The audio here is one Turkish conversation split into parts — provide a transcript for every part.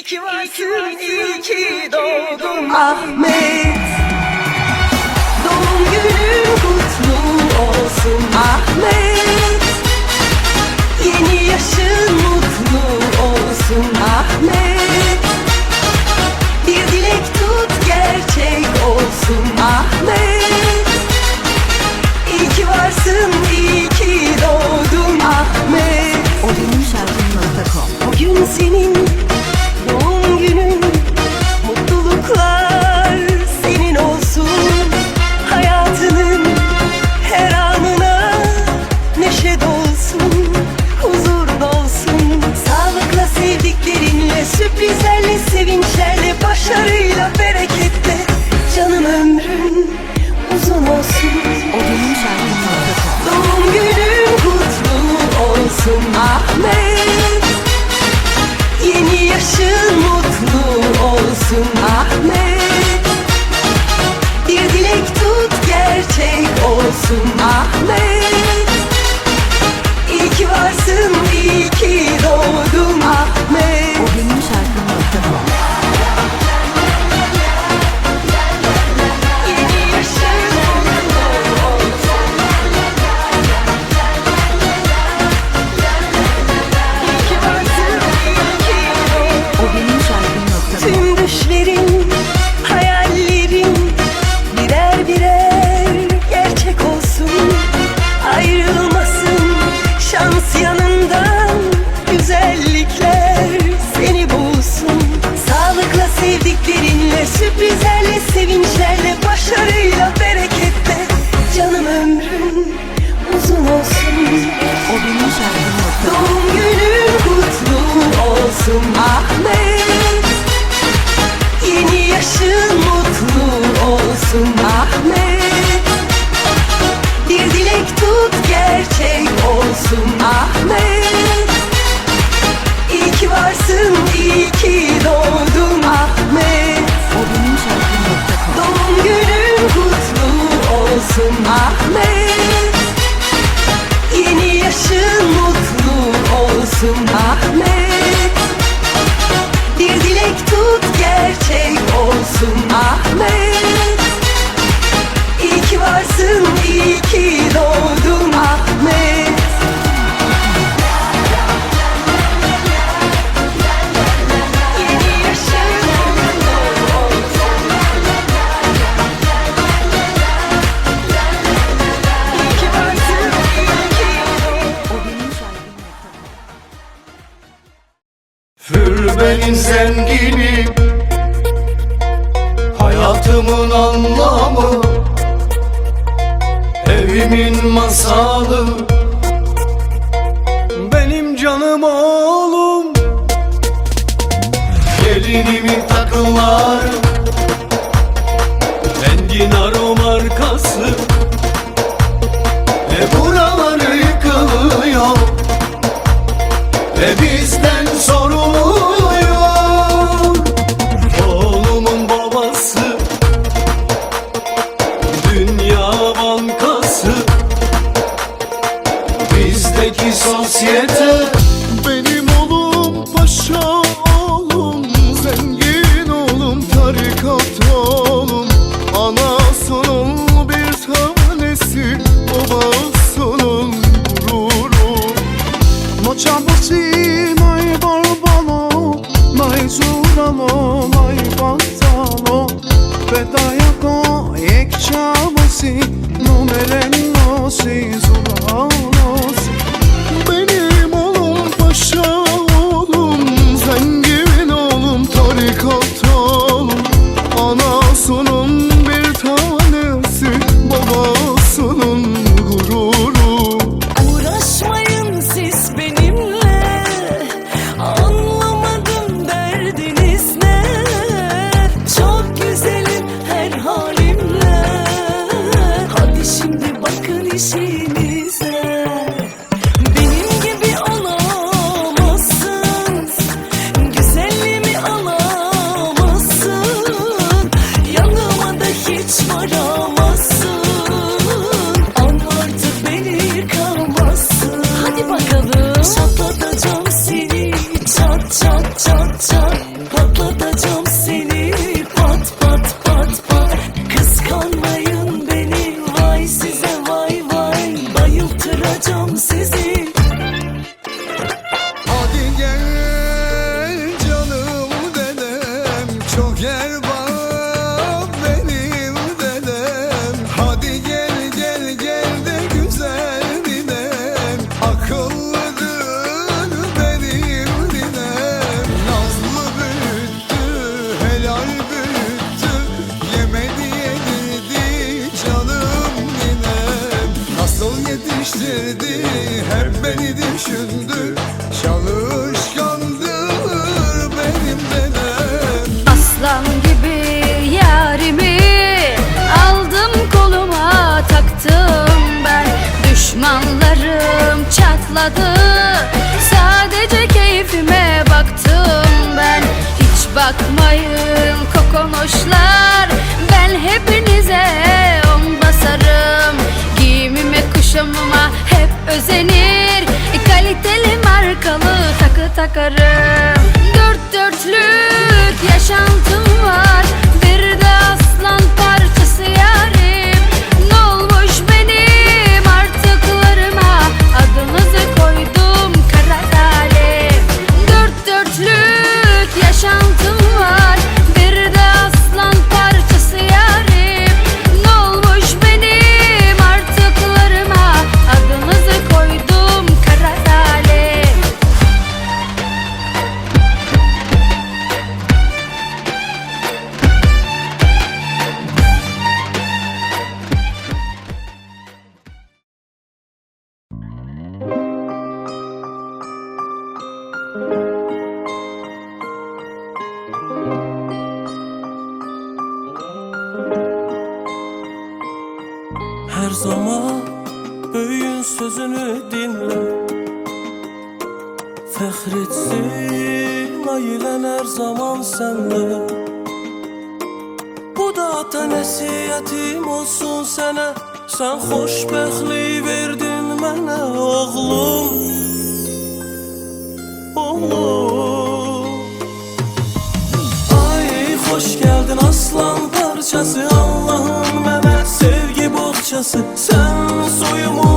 İyi ki varsın, iyi ki doğdun. Ahmet. Doğum günün kutlu olsun Ahmet. Yeni yaşın mutlu olsun Ahmet. Bir dilek tut gerçek olsun Ahmet. anlamı. Evimin masalı زورم و مای بانتانو بدایا کو یک چابسی نومرن نوسی زورم Patlatacağım seni çat çat çat çat. Patlatacağım seni pat pat pat pat. Kıskanmayın beni vay size vay vay. Bayıltıracağım sizi. Hadi gel canım dedem Çok yer var benim dedem Hadi gel gel gel. özenir. Kaliteli markalı takı takarım. Dört dörtlük Fəxritsin ailən hər zaman səndə Bu da ata nəsiyyətim olsun sənə Sən xoşbəxtlik verdin mənə oğlum. Oğlum. Ay xoş gəldin aslan parçası Allahım mənə sevgi boğçası Sən soyumu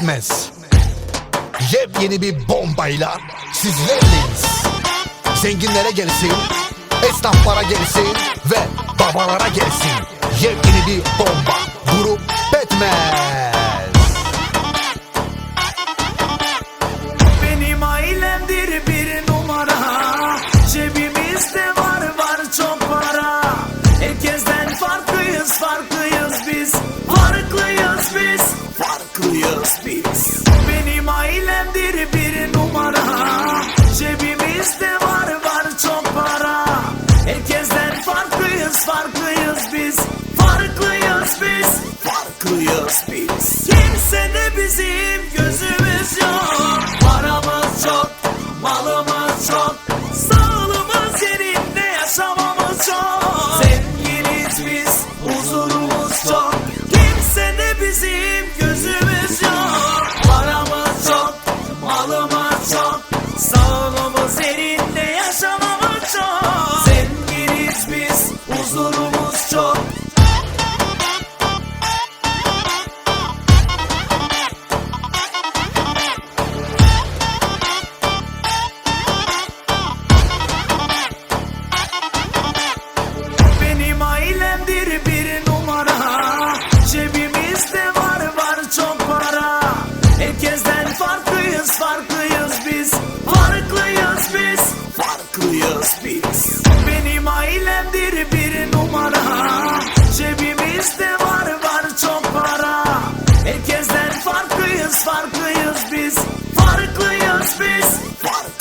bitmez. Yepyeni bir bombayla sizlerleyiz. Zenginlere gelsin, esnaflara gelsin ve babalara gelsin. Yepyeni bir bomba grup Batman. Biz Farklıyız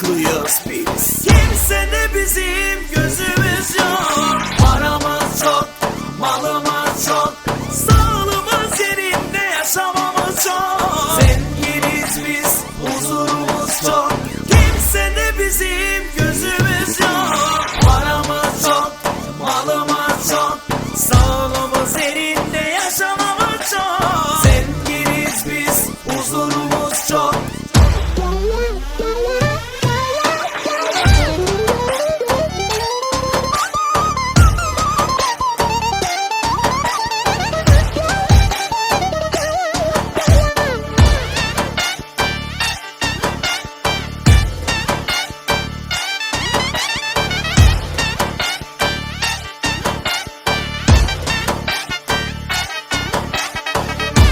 mutluyuz biz. Kimse de bizim gözümüz yok.